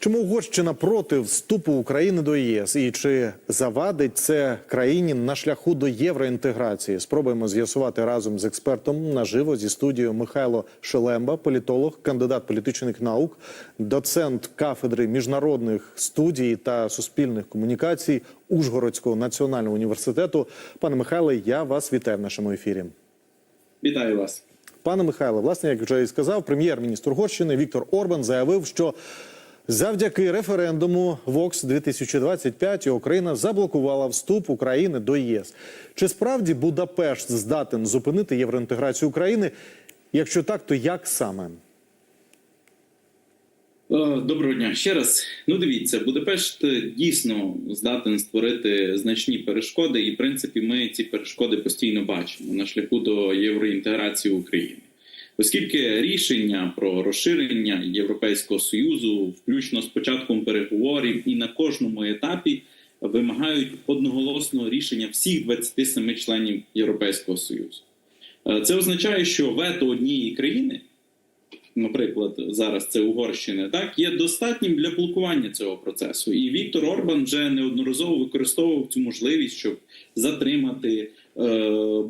Чому Угорщина проти вступу України до ЄС і чи завадить це країні на шляху до євроінтеграції? Спробуємо з'ясувати разом з експертом наживо зі студією Михайло Шелемба, політолог, кандидат політичних наук, доцент кафедри міжнародних студій та суспільних комунікацій Ужгородського національного університету. Пане Михайле, я вас вітаю в нашому ефірі. Вітаю вас. Пане Михайло, власне, як вже і сказав, прем'єр-міністр Угорщини Віктор Орбан заявив, що завдяки референдуму ВОКС 2025 Україна заблокувала вступ України до ЄС. Чи справді Будапешт здатен зупинити євроінтеграцію України? Якщо так, то як саме? Е, Доброго дня ще раз. Ну, дивіться, Будапешт е, дійсно здатен створити значні перешкоди, і в принципі ми ці перешкоди постійно бачимо на шляху до євроінтеграції України. Оскільки рішення про розширення Європейського союзу, включно з початком переговорів, і на кожному етапі вимагають одноголосного рішення всіх 27 членів Європейського союзу. Е, Це означає, що вето однієї країни наприклад, зараз це Угорщина, так є достатнім для блокування цього процесу. І Віктор Орбан вже неодноразово використовував цю можливість, щоб затримати,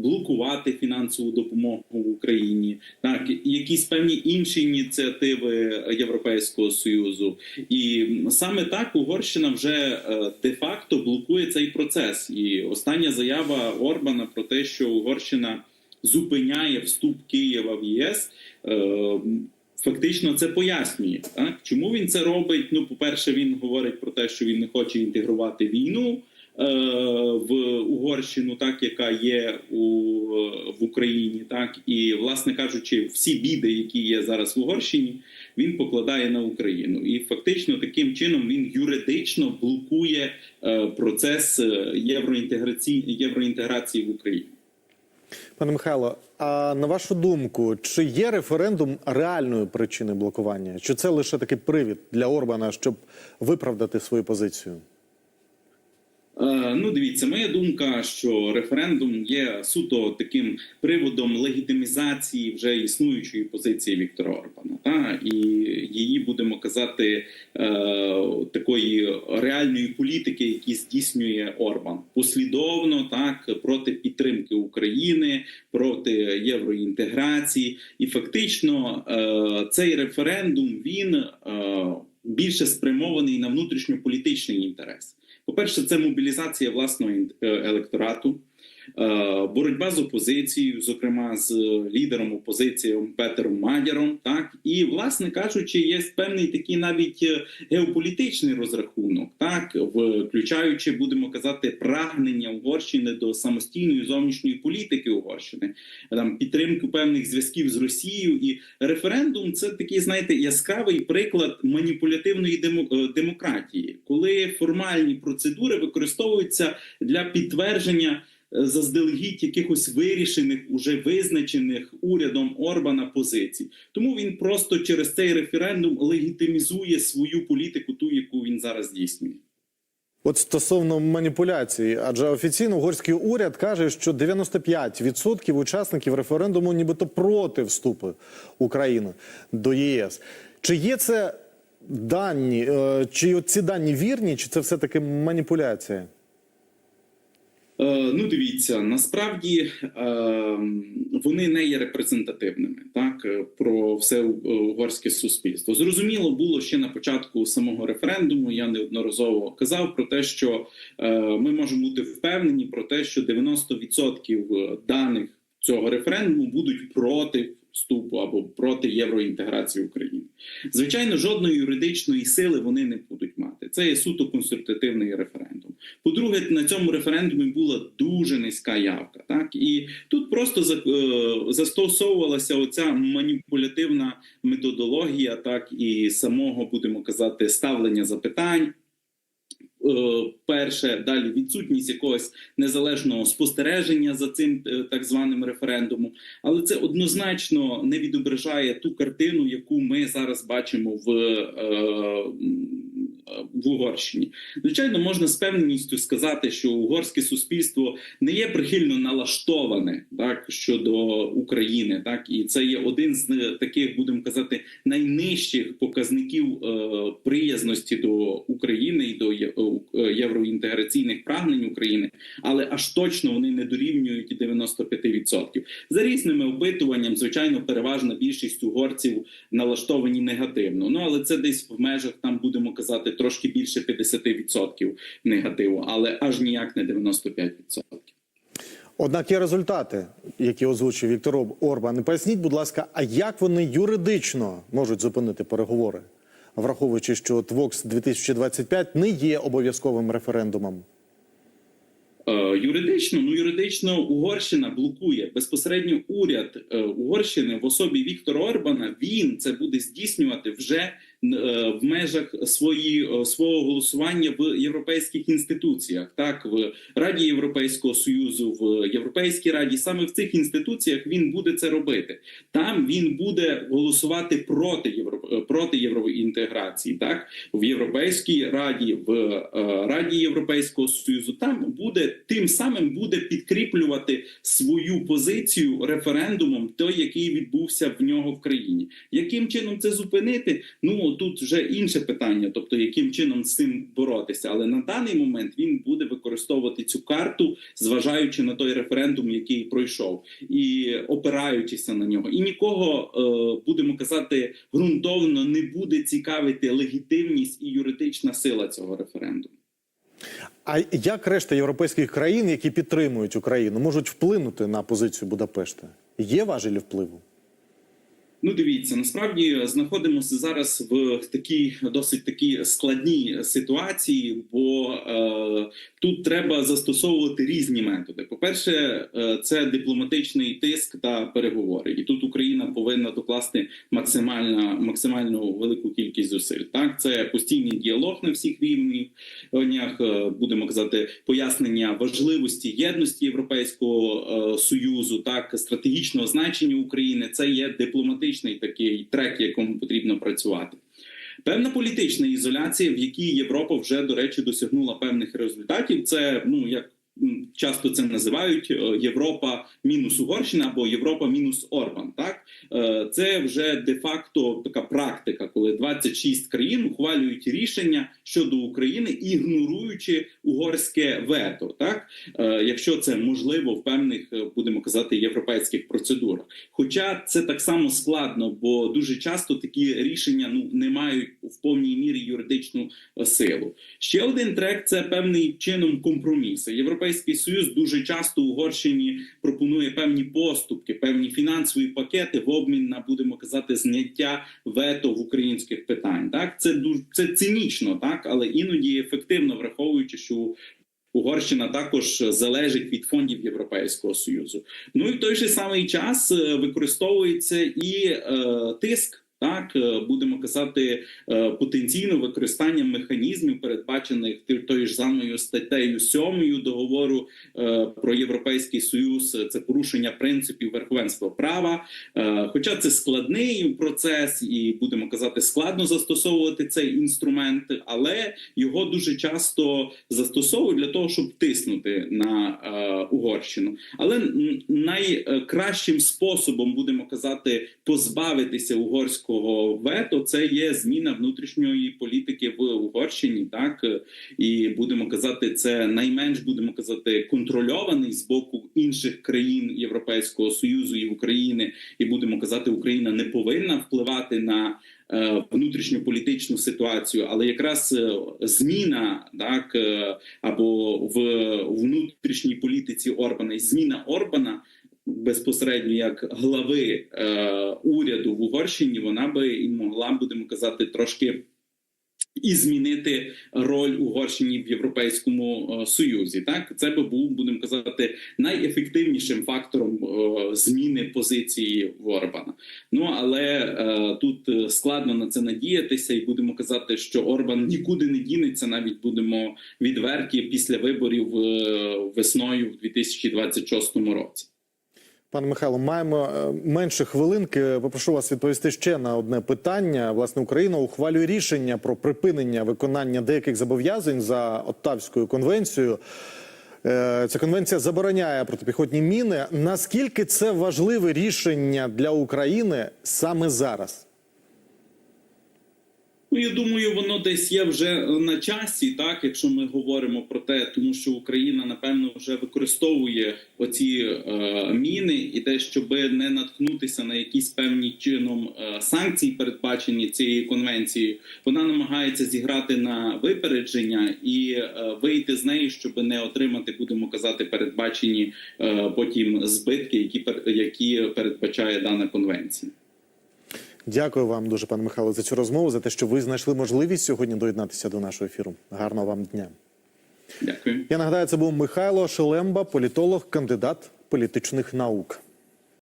блокувати фінансову допомогу в Україні, так якісь певні інші ініціативи Європейського союзу. І саме так Угорщина вже е, де-факто блокує цей процес. І остання заява Орбана про те, що Угорщина зупиняє вступ Києва в ЄС. е, Фактично це пояснює, так? чому він це робить. Ну, по-перше, він говорить про те, що він не хоче інтегрувати війну е, в Угорщину, так яка є у, в Україні, так і, власне кажучи, всі біди, які є зараз в Угорщині, він покладає на Україну. І фактично таким чином він юридично блокує е, процес е, євроінтеграції євроінтеграції в Україні. Пане Михайло, а на вашу думку, чи є референдум реальною причиною блокування? Чи це лише такий привід для Орбана, щоб виправдати свою позицію? Е, Ну, дивіться, моя думка, що референдум є суто таким приводом легітимізації вже існуючої позиції Віктора Орбана. Та і її будемо казати е, такої реальної політики, які здійснює Орбан послідовно, так проти підтримки України, проти євроінтеграції, і фактично е, цей референдум він е, більше спрямований на внутрішньополітичний інтерес. По-перше, це мобілізація власного е, електорату, боротьба з опозицією, зокрема з лідером опозиції Петером Мадяром. Так і, власне кажучи, є певний такий навіть е, геополітичний розрахунок, так включаючи, будемо казати, прагнення Угорщини до самостійної зовнішньої політики Угорщини, там підтримки певних зв'язків з Росією. І референдум це такий, знаєте, яскравий приклад маніпулятивної демо- е, демократії, коли формальні процедури використовуються для підтвердження е, заздалегідь якихось вирішених, уже визначених урядом Орбана позицій. Тому він просто через цей референдум легітимізує свою політику, ту, яку він зараз здійснює. От стосовно маніпуляції, адже офіційно угорський уряд каже, що 95% учасників референдуму нібито проти вступу України до ЄС. Чи є це дані, е, чи ці дані вірні, чи це все таки маніпуляція? Е, Ну, дивіться, насправді е, вони не є репрезентативними так е, про все угорське суспільство. Зрозуміло було ще на початку самого референдуму. Я неодноразово казав про те, що ми можемо бути впевнені про те, що 90% даних цього референдуму будуть проти вступу або проти євроінтеграції України. Звичайно, жодної юридичної сили вони не будуть мати. Це є суто консультативний референдум. По-друге, на цьому референдумі була дуже низька явка. Так і тут просто е, застосовувалася оця маніпулятивна методологія, так і самого будемо казати ставлення запитань. Е, Перше, далі відсутність якогось незалежного спостереження за цим е, так званим референдумом, але це однозначно не відображає ту картину, яку ми зараз бачимо в, е, в Угорщині. Звичайно, можна з певністю сказати, що угорське суспільство не є прихильно налаштоване так щодо України, так і це є один з е, таких, будемо казати, найнижчих показників е, приязності до України і до е, євроінтеграційних прагнень України, але аж точно вони не дорівнюють 95%. За різними опитуванням, звичайно, переважна більшість угорців налаштовані негативно. Ну але це десь в межах там будемо казати трошки більше 50% негативу, але аж ніяк не 95%. Однак є результати, які озвучив Віктор Орбан. Поясніть, будь ласка, а як вони юридично можуть зупинити переговори, враховуючи, що ТВОКС 2025 не є обов'язковим референдумом? Е, Юридично, ну юридично Угорщина блокує безпосередньо уряд е, Угорщини в особі Віктора Орбана. Він це буде здійснювати вже в межах свої, е, свого голосування в європейських інституціях, так в Раді Європейського союзу, в Європейській раді. Саме в цих інституціях він буде це робити. Там він буде голосувати проти євро е, проти євроінтеграції. Так в Європейській раді, в е, Раді Європейського союзу, там буде тим самим буде підкріплювати свою позицію референдумом, той, який відбувся в нього в країні. Яким чином це зупинити? Ну тут вже інше питання, тобто яким чином з цим боротися. Але на даний момент він буде використовувати цю карту, зважаючи на той референдум, який пройшов, і опираючися на нього. І нікого е, будемо казати ґрунтовно не буде цікавити легітимність і юридична сила цього референдуму. А як решта європейських країн, які підтримують Україну, можуть вплинути на позицію Будапешта? Є важелі впливу? Ну, дивіться, насправді знаходимося зараз в такій досить такій складній ситуації, бо е, тут треба застосовувати різні методи. По-перше, е, це дипломатичний тиск та переговори, і тут Україна повинна докласти максимально максимально велику кількість зусиль. Так, це постійний діалог на всіх рівнях, е, будемо казати, пояснення важливості єдності Європейського е, союзу, так стратегічного значення України. Це є дипломатичний такий трек, якому потрібно працювати. Певна політична ізоляція, в якій Європа вже до речі досягнула певних результатів. Це ну як часто це називають е, Європа мінус Угорщина або Європа мінус Орбан. Так Е, це вже де-факто така практика, коли 26 країн ухвалюють рішення щодо України, ігноруючи угорське вето, так Е, якщо це можливо в певних будемо казати європейських процедурах. Хоча це так само складно, бо дуже часто такі рішення ну не мають в повній мірі юридичну е, силу. Ще один трек це певний чином компроміси. Європейський союз дуже часто Угорщині пропонує певні поступки, певні фінансові пакети в обмін на будемо казати зняття вето в українських питань. Так це дуже це цинічно, так але іноді ефективно враховуючи, що Угорщина також залежить від фондів Європейського союзу. Ну і в той же самий час е, використовується і е, тиск. Так, е, будемо казати, е, потенційно використання механізмів, передбачених тою ж самою статтею 7 договору е, про європейський союз. Це порушення принципів верховенства права. Хоча це складний процес, і будемо казати, складно застосовувати цей інструмент, але його дуже часто застосовують для того, щоб тиснути на Угорщину. Але найкращим способом будемо казати позбавитися угорського вето це є зміна внутрішньої політики в Угорщині. Так і будемо казати, це найменш будемо казати контрольований з боку інших країн Європейського союзу і України, і будемо казати, Україна не повинна впливати на е, внутрішньополітичну ситуацію, але якраз е, зміна так е, або в внутрішній політиці Орбана і зміна Орбана. Безпосередньо як глави е, уряду в Угорщині, вона би і могла, будемо казати, трошки і змінити роль Угорщині в Європейському е, Союзі. Так це би був, будемо казати, найефективнішим фактором е, зміни позиції Орбана. Ну але е, тут складно на це надіятися, і будемо казати, що Орбан нікуди не дінеться. Навіть будемо відверті після виборів весною в 2026 році. Пане Михайло, маємо е, менше хвилинки. Попрошу вас відповісти ще на одне питання. Власне, Україна ухвалює рішення про припинення виконання деяких зобов'язань за Оттавською конвенцією. Е, Ця конвенція забороняє протипіхотні міни. Наскільки це важливе рішення для України саме зараз? Я думаю, воно десь є вже на часі, так якщо ми говоримо про те, тому що Україна напевно вже використовує оці е, міни, і те, щоб не наткнутися на якісь певні чином е, санкції, передбачені цією конвенцією, вона намагається зіграти на випередження і е, вийти з неї, щоб не отримати, будемо казати, передбачені е, потім збитки, які які передбачає дана конвенція. Дякую вам дуже, пане Михайло, за цю розмову, за те, що ви знайшли можливість сьогодні доєднатися до нашого ефіру. Гарного вам дня. Дякую. Я нагадаю, це був Михайло Шелемба, політолог, кандидат політичних наук.